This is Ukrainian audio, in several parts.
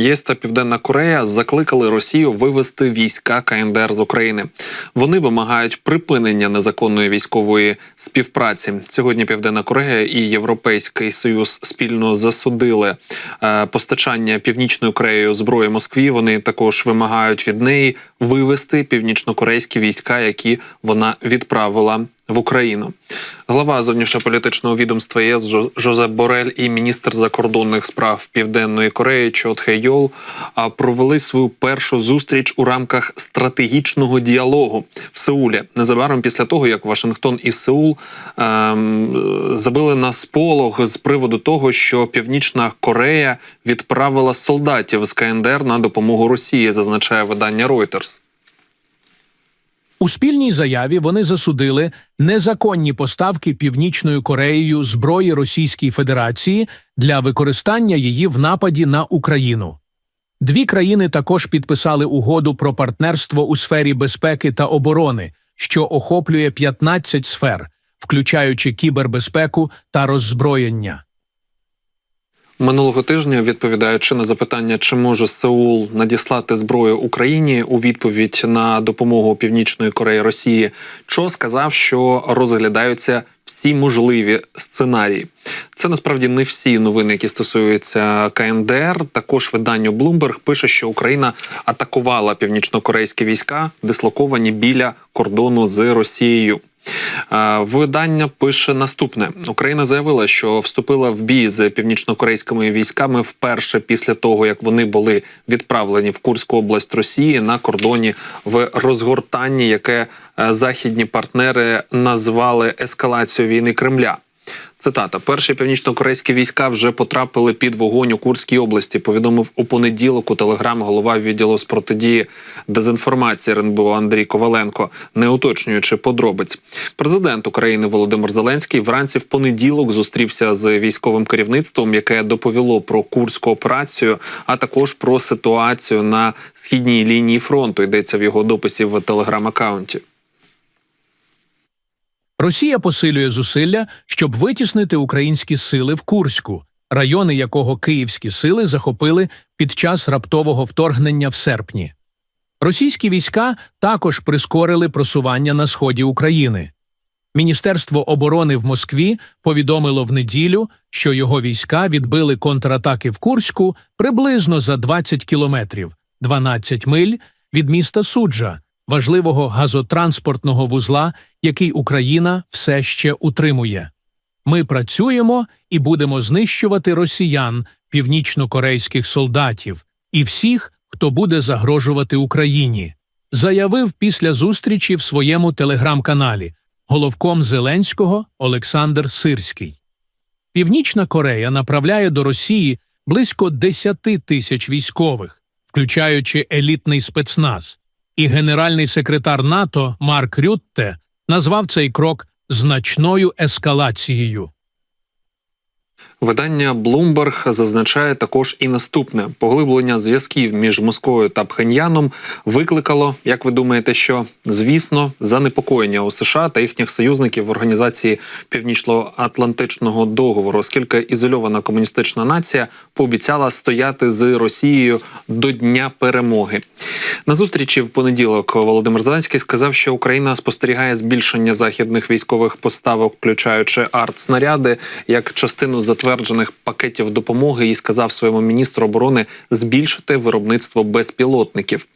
ЄС та Південна Корея закликали Росію вивести війська КНДР з України. Вони вимагають припинення незаконної військової співпраці. Сьогодні Південна Корея і Європейський Союз спільно засудили е, постачання північною Кореєю зброї Москві. Вони також вимагають від неї вивести північнокорейські війська, які вона відправила в Україну. Глава зовнішньополітичного відомства ЄС Жо- Жозеп Борель і міністр закордонних справ Південної Кореї Чот Хе Йол а, провели свою першу зустріч у рамках стратегічного діалогу в Сеулі. Незабаром після того, як Вашингтон і Сеул ем, забили на сполох з приводу того, що Північна Корея відправила солдатів з КНДР на допомогу Росії, зазначає видання Reuters. У спільній заяві вони засудили незаконні поставки Північною Кореєю зброї Російській Федерації для використання її в нападі на Україну. Дві країни також підписали угоду про партнерство у сфері безпеки та оборони, що охоплює 15 сфер, включаючи кібербезпеку та роззброєння. Минулого тижня, відповідаючи на запитання, чи може Сеул надіслати зброю Україні у відповідь на допомогу Північної Кореї Росії, Чо сказав, що розглядаються всі можливі сценарії. Це насправді не всі новини, які стосуються КНДР. Також видання Bloomberg пише, що Україна атакувала північнокорейські війська, дислоковані біля кордону з Росією. Видання пише наступне: Україна заявила, що вступила в бій з північнокорейськими військами вперше після того, як вони були відправлені в Курську область Росії на кордоні в розгортанні, яке е, західні партнери назвали ескалацією війни Кремля. Цитата: перші північно-корейські війська вже потрапили під вогонь у Курській області. Повідомив у понеділок у телеграм голова відділу з протидії дезінформації РНБО Андрій Коваленко, не уточнюючи подробиць. Президент України Володимир Зеленський вранці в понеділок зустрівся з військовим керівництвом, яке доповіло про курську операцію, а також про ситуацію на східній лінії фронту. Йдеться в його дописі в телеграм-аккаунті. Росія посилює зусилля, щоб витіснити українські сили в Курську, райони якого київські сили захопили під час раптового вторгнення в серпні. Російські війська також прискорили просування на сході України. Міністерство оборони в Москві повідомило в неділю, що його війська відбили контратаки в Курську приблизно за 20 кілометрів 12 миль від міста Суджа, важливого газотранспортного вузла, який Україна все ще утримує. Ми працюємо і будемо знищувати росіян, північно-корейських солдатів і всіх, хто буде загрожувати Україні, заявив після зустрічі в своєму телеграм-каналі головком Зеленського Олександр Сирський. Північна Корея направляє до Росії близько 10 тисяч військових, включаючи елітний спецназ, і генеральний секретар НАТО Марк Рютте назвав цей крок значною ескалацією. Видання Bloomberg зазначає також і наступне: поглиблення зв'язків між Москвою та Пхеньяном викликало, як ви думаєте, що звісно занепокоєння у США та їхніх союзників в організації Північно-Атлантичного договору, оскільки ізольована комуністична нація пообіцяла стояти з Росією до дня перемоги. На зустрічі в понеділок Володимир Зеленський сказав, що Україна спостерігає збільшення західних військових поставок, включаючи артснаряди, як частину затверджених пакетів допомоги, і сказав своєму міністру оборони збільшити виробництво безпілотників.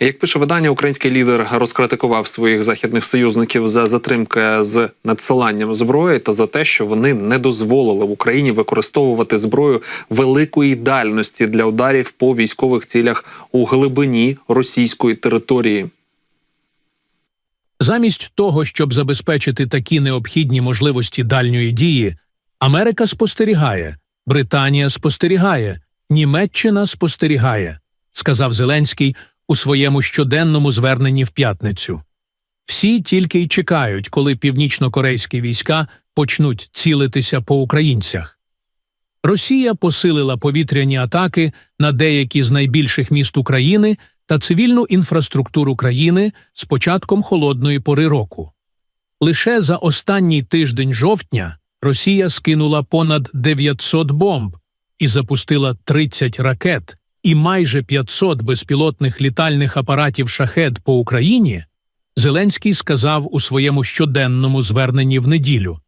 Як пише видання, український лідер розкритикував своїх західних союзників за затримки з надсиланням зброї та за те, що вони не дозволили Україні використовувати зброю великої дальності для ударів по військових цілях у глибині російської території. Замість того, щоб забезпечити такі необхідні можливості дальньої дії, Америка спостерігає, Британія спостерігає, Німеччина спостерігає, сказав Зеленський у своєму щоденному зверненні в п'ятницю. Всі тільки й чекають, коли північно-корейські війська почнуть цілитися по українцях. Росія посилила повітряні атаки на деякі з найбільших міст України та цивільну інфраструктуру країни з початком холодної пори року. Лише за останній тиждень жовтня Росія скинула понад 900 бомб і запустила 30 ракет, і майже 500 безпілотних літальних апаратів шахед по Україні, Зеленський сказав у своєму щоденному зверненні в неділю.